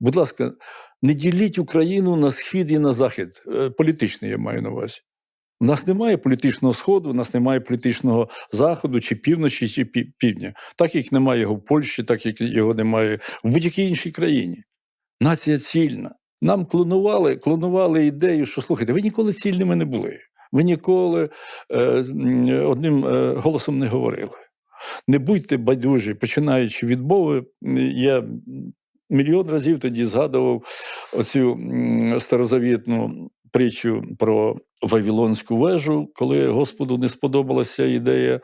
Будь ласка, не діліть Україну на схід і на захід. Е, Політичний я маю на увазі. У нас немає політичного сходу, у нас немає політичного заходу, чи півночі, чи півдня. Так як немає його в Польщі, так як його немає в будь-якій іншій країні. Нація цільна. Нам клонували, клонували ідею, що слухайте, ви ніколи цільними не були. Ви ніколи е, одним е, голосом не говорили. Не будьте байдужі, починаючи від мови. Я мільйон разів тоді згадував оцю старозавітну притчу про Вавилонську вежу, коли Господу не сподобалася ідея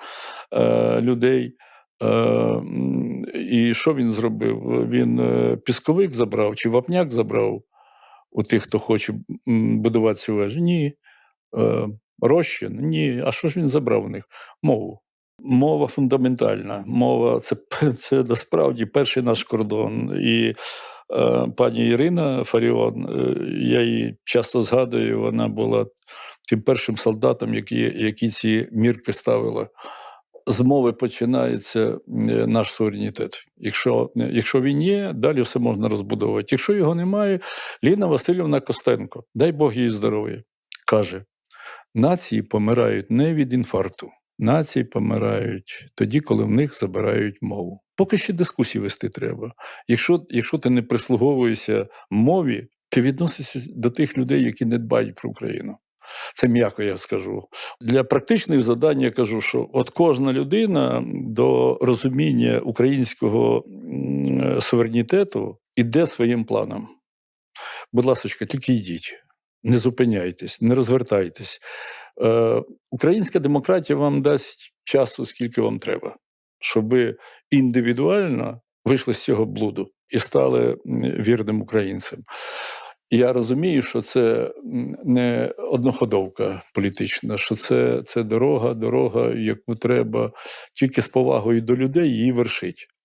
е, людей. Е, і що він зробив? Він е, пісковик забрав чи вапняк забрав у тих, хто хоче будувати цю вежу? Ні. Е, розчин? Ні. А що ж він забрав у них? Мову. Мова фундаментальна. Мова це, це насправді перший наш кордон. І е, пані Ірина Фаріон, е, я її часто згадую, вона була тим першим солдатом, які, які ці мірки ставила. З мови починається е, наш суверенітет. Якщо, якщо він є, далі все можна розбудовувати. Якщо його немає, Ліна Васильівна Костенко, дай Бог їй здоров'я, каже: нації помирають не від інфаркту, нації помирають тоді, коли в них забирають мову. Поки ще дискусії вести треба. Якщо, якщо ти не прислуговуєшся мові, ти відносишся до тих людей, які не дбають про Україну. Це м'яко я скажу. Для практичних завдань я кажу, що от кожна людина до розуміння українського суверенітету іде своїм планом. Будь ласка, тільки йдіть, не зупиняйтесь, не розвертайтесь. Е, українська демократія вам дасть часу, скільки вам треба, щоб індивідуально вийшли з цього блуду і стали вірним українцем. Я розумію, що це не одноходовка політична, що це, це дорога, дорога, яку треба тільки з повагою до людей її вершить.